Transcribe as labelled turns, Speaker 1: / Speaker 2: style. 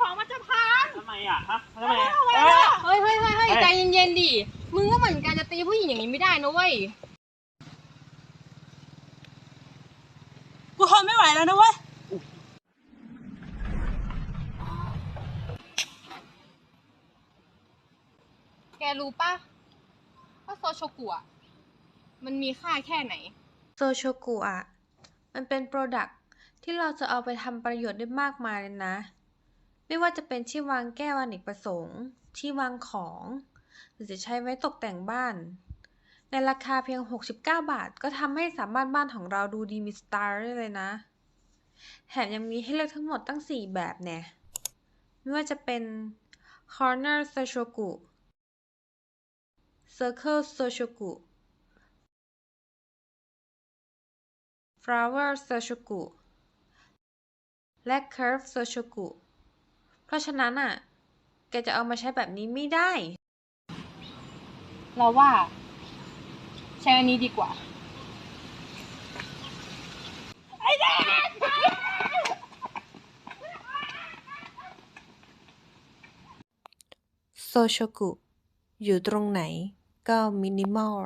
Speaker 1: ของมันจะพัง
Speaker 2: ทำไมอะฮะทำไม
Speaker 1: ทำไม
Speaker 2: เอ้ย
Speaker 1: อะ
Speaker 3: เฮ้ยเฮ้ยเฮ้ยเฮ้ย
Speaker 2: เฮ้ย
Speaker 3: ใจเย็นๆดิ มึงก็เหมือนกันจะตีผู้หญิงอย่างนี้ไม่ได้นะเว้ย
Speaker 1: กูทนไม่ไหวแล้วนะเว้ย
Speaker 3: แกรู้ปะว่าโซโชกุอะมันมีค่าแค่ไหน
Speaker 4: โซโชกุอะมันเป็นโปรดักที่เราจะเอาไปทำประโยชน์ได้มากมายเลยนะ ไม่ว่าจะเป็นที่วางแก้วอเนกประสงค์ ที่วางของ หรือจะใช้ไว้ตกแต่งบ้าน ในราคาเพียง 69 บาท ก็ทำให้สามารถบ้านของเราดูดีมีสไตล์ได้เลยนะ แถมยังมีให้เลือกทั้งหมดตั้ง 4 แบบแน่ไม่ว่าจะเป็น Corner Soshoku Circle Soshoku Flower Soshoku และ Curve Soshoku เพราะฉะนั้นอะ แกจะเอามาใช้แบบนี้ไม่ได้
Speaker 3: เราว่า ใช้อันนี้ดีกว่า
Speaker 4: โซโชกุ อยู่ตรงไหนก็มินิมอล